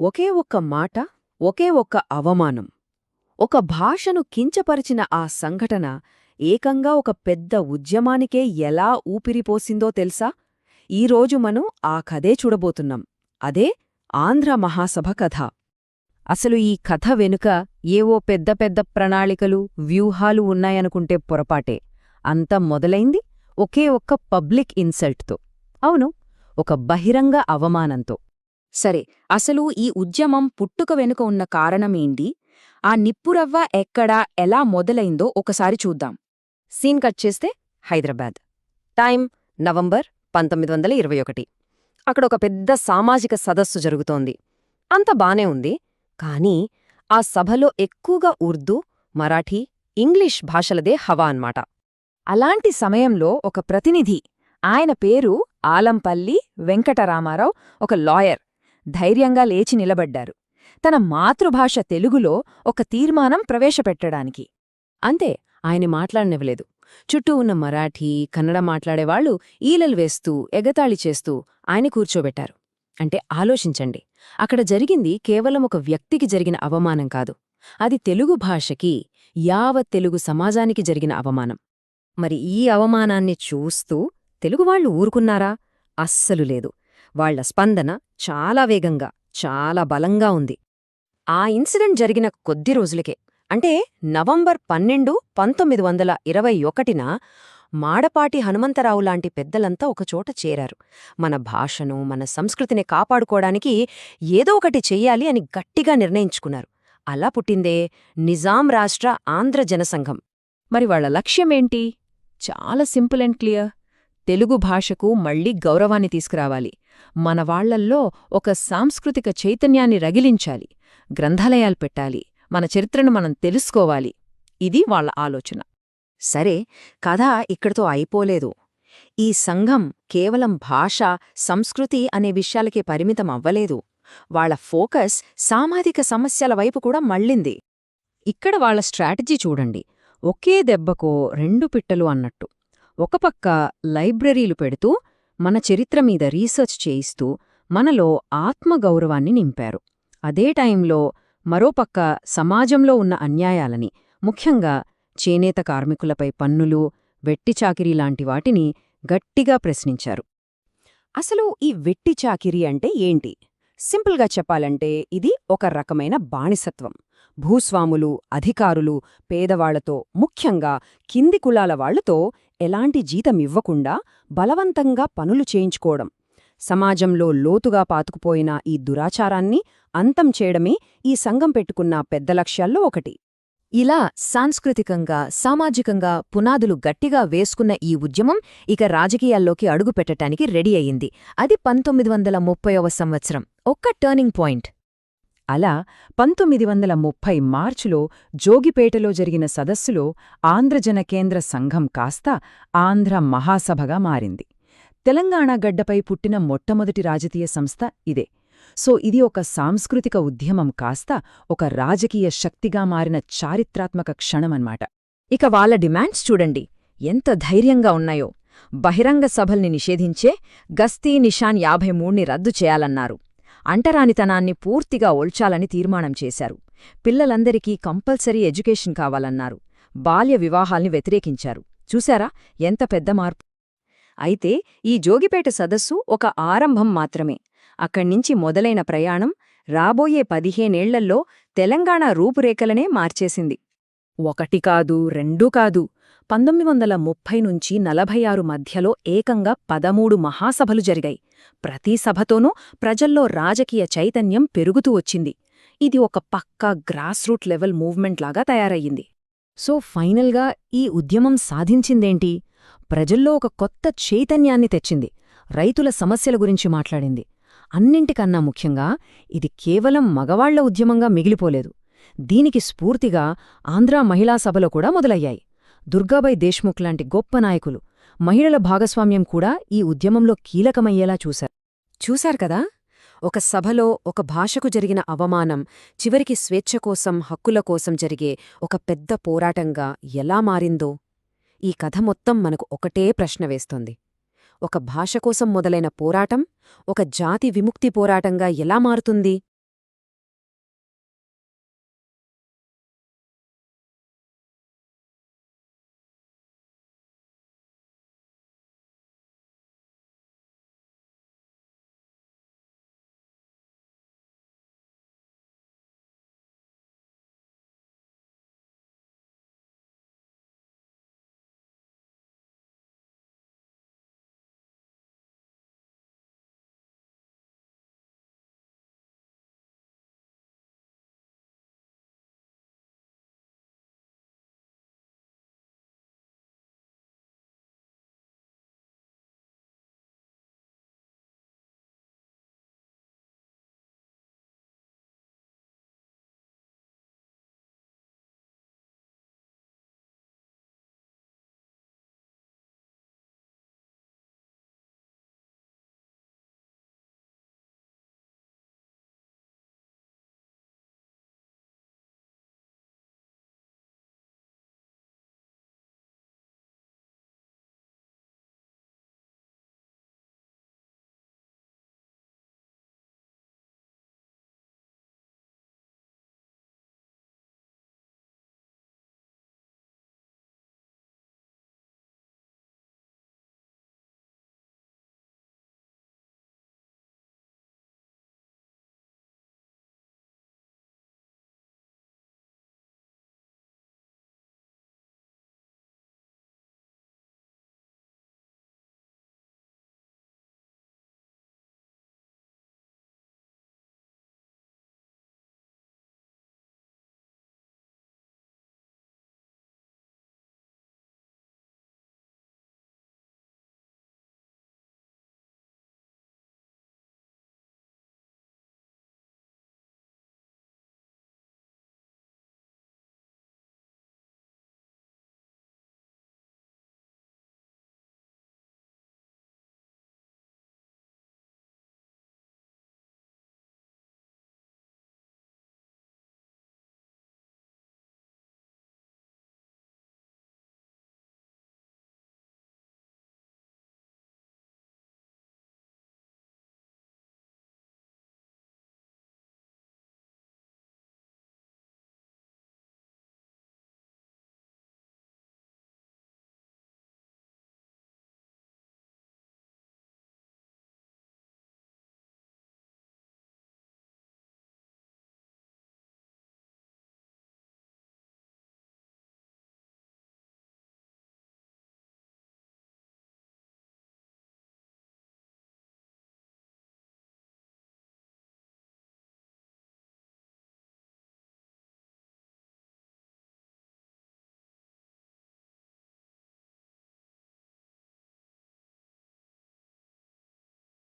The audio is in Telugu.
ఒకే ఒక్క మాట ఒకే ఒక్క అవమానం. ఒక భాషను కించపరిచిన ఆ సంఘటన ఏకంగా ఒక పెద్ద ఉద్యమానికే ఎలా ఊపిరిపోసిందో తెలుసా? ఈరోజు మనం ఆ కథే చూడబోతున్నాం. అదే ఆంధ్ర మహాసభ కథ. అసలు ఈ కథ వెనుక ఏవో పెద్ద పెద్ద ప్రణాళికలు వ్యూహాలు ఉన్నాయనుకుంటే పొరపాటే. అంత మొదలైంది ఒకే ఒక్క పబ్లిక్ ఇన్సల్ట్తో. అవును ఒక బహిరంగ అవమానంతో. సరే అసలు ఈ ఉద్యమం పుట్టుక వెనుక ఉన్న కారణమేంటి? ఆ నిప్పురవ్వ ఎక్కడా ఎలా మొదలైందో ఒకసారి చూద్దాం. సీన్ కట్ చేస్తే హైదరాబాద్. టైం నవంబర్ పంతొమ్మిది వందల ఇరవై ఒకటి. అక్కడ ఒక పెద్ద సామాజిక సదస్సు జరుగుతోంది. అంత బానే ఉంది కానీ ఆ సభలో ఎక్కువగా ఉర్దూ మరాఠీ ఇంగ్లీష్ భాషలదే హవా అన్మాట అలాంటి సమయంలో ఒక ప్రతినిధి ఆయన పేరు ఆలంపల్లి వెంకటరామారావు ఒక లాయర్. ధైర్యంగా లేచి నిలబడ్డారు. తన మాతృభాష తెలుగులో ఒక తీర్మానం ప్రవేశపెట్టడానికి. అంతే ఆయన మాట్లాడనివ్వలేదు. చుట్టూ ఉన్న మరాఠీ కన్నడ మాట్లాడేవాళ్ళు ఈలలు వేస్తూ ఎగతాళి చేస్తూ ఆయన కూర్చోబెట్టారు. అంటే ఆలోచించండి అక్కడ జరిగింది కేవలం ఒక వ్యక్తికి జరిగిన అవమానం కాదు. అది తెలుగు భాషకి యావత్ తెలుగు సమాజానికి జరిగిన అవమానం. మరి ఈ అవమానాన్ని చూస్తూ తెలుగువాళ్ళు ఊరుకున్నారా? అస్సలు లేదు. వాళ్ళ స్పందన చాలా వేగంగా చాలా బలంగా ఉంది. ఆ ఇన్సిడెంట్ జరిగిన కొద్ది రోజులకే అంటే నవంబర్ పన్నెండు పంతొమ్మిది వందల ఇరవై ఒకటిన మాడపాటి హనుమంతరావు లాంటి పెద్దలంతా ఒకచోట చేరారు. మన భాషను మన సంస్కృతిని కాపాడుకోవడానికి ఏదో ఒకటి చెయ్యాలి అని గట్టిగా నిర్ణయించుకున్నారు. అలా పుట్టిందే నిజాం రాష్ట్ర ఆంధ్ర జనసంఘం. మరి వాళ్ళ లక్ష్యమేంటి? చాలా సింపుల్ అండ్ క్లియర్. తెలుగు భాషకు మళ్ళీ గౌరవాన్ని తీసుకురావాలి. మన వాళ్ళల్లో ఒక సాంస్కృతిక చైతన్యాన్ని రగిలించాలి. గ్రంథాలయాలు పెట్టాలి. మన చరిత్రను మనం తెలుసుకోవాలి. ఇది వాళ్ళ ఆలోచన. సరే కథ ఇక్కడితో అయిపోలేదు. ఈ సంఘం కేవలం భాష సంస్కృతి అనే విషయాలకే పరిమితం అవ్వలేదు. వాళ్ళ ఫోకస్ సామాజిక సమస్యల వైపు కూడా మళ్ళింది. ఇక్కడ వాళ్ళ స్ట్రాటజీ చూడండి. ఒకే దెబ్బకో రెండు పిట్టలు అన్నట్టు. ఒకపక్క లైబ్రరీలు పెడుతూ మన చరిత్ర మీద రీసెర్చ్ చేయిస్తూ మనలో ఆత్మగౌరవాన్ని నింపారు. అదే టైంలో మరోపక్క సమాజంలో ఉన్న అన్యాయాలని ముఖ్యంగా చేనేత కార్మికులపై పన్నులు వెట్టిచాకిరీ లాంటి వాటిని గట్టిగా ప్రశ్నించారు. అసలు ఈ వెట్టిచాకిరీ అంటే ఏంటి? సింపుల్గా చెప్పాలంటే ఇది ఒక రకమైన బానిసత్వం. భూస్వాములు అధికారులు పేదవాళ్ళతో ముఖ్యంగా కింది కులాల వాళ్ళతో ఎలాంటి జీతమివ్వకుండా బలవంతంగా పనులు చేయించుకోవడం. సమాజంలో లోతుగా పాతుకుపోయిన ఈ దురాచారాన్ని అంతం చేయడమే ఈ సంఘం పెట్టుకున్న పెద్ద లక్ష్యాల్లో ఒకటి. ఇలా సాంస్కృతికంగా సామాజికంగా పునాదులు గట్టిగా వేసుకున్న ఈ ఉద్యమం ఇక రాజకీయాల్లోకి అడుగుపెట్టటానికి రెడీ అయింది అది పంతొమ్మిది వందల ముప్పైవ సంవత్సరం. ఒక్క టర్నింగ్ పాయింట్. అలా పంతొమ్మిది వందల ముప్పై మార్చిలో జోగిపేటలో జరిగిన సదస్సులో ఆంధ్రజన కేంద్ర సంఘం కాస్త ఆంధ్ర మహాసభగా మారింది. తెలంగాణ గడ్డపై పుట్టిన మొట్టమొదటి రాజకీయ సంస్థ ఇదే. సో ఇది ఒక సాంస్కృతిక ఉద్యమం కాస్త ఒక రాజకీయ శక్తిగా మారిన చారిత్రాత్మక క్షణమన్మాట ఇక వాళ్ళ డిమాండ్స్ చూడండి. ఎంత ధైర్యంగా ఉన్నాయో. బహిరంగ సభల్ని నిషేధించే గస్తీ నిషాన్ యాభై మూడ్ని రద్దు చేయాలన్నారు. అంటరానితనాన్ని పూర్తిగా ఒల్చాలని తీర్మానం చేశారు. పిల్లలందరికీ కంపల్సరీ ఎడ్యుకేషన్ కావాలన్నారు. బాల్య వివాహాల్ని వ్యతిరేకించారు. చూశారా? ఎంత పెద్ద మార్పు! అయితే ఈ జోగిపేట సదస్సు ఒక ఆరంభం మాత్రమే. అక్కడ్నించి మొదలైన ప్రయాణం రాబోయే పదిహేనేళ్ళల్లో తెలంగాణ రూపురేఖలనే మార్చేసింది. ఒకటి కాదు రెండూ కాదు. పంతొమ్మిది వందల ముప్పై నుంచి నలభై ఆరు మధ్యలో ఏకంగా పదమూడు మహాసభలు జరిగాయి. ప్రతి సభతోనూ ప్రజల్లో రాజకీయ చైతన్యం పెరుగుతూ వచ్చింది. ఇది ఒక పక్కా గ్రాస్ రూట్ లెవెల్ మూవ్మెంట్ లాగా తయారయ్యింది. సో ఫైనల్గా ఈ ఉద్యమం సాధించిందేంటి? ప్రజల్లో ఒక కొత్త చైతన్యాన్ని తెచ్చింది. రైతుల సమస్యల గురించి మాట్లాడింది. అన్నింటికన్నా ముఖ్యంగా ఇది కేవలం మగవాళ్ళ ఉద్యమంగా మిగిలిపోలేదు. దీనికి స్ఫూర్తిగా ఆంధ్రా మహిళా సభలో కూడా మొదలయ్యాయి. దుర్గాబాయి దేశ్ముఖ్ లాంటి గొప్ప నాయకులు మహిళల భాగస్వామ్యం కూడా ఈ ఉద్యమంలో కీలకమయ్యేలా చూశారు. చూశారు కదా? ఒక సభలో ఒక భాషకు జరిగిన అవమానం చివరికి స్వేచ్ఛ కోసం హక్కుల కోసం జరిగే ఒక పెద్ద పోరాటంగా ఎలా మారిందో? ఈ కథ మొత్తం మనకు ఒకటే ప్రశ్న వేస్తోంది. ఒక భాష కోసం మొదలైన పోరాటం ఒక జాతి విముక్తి పోరాటంగా ఎలా మారుతుంది?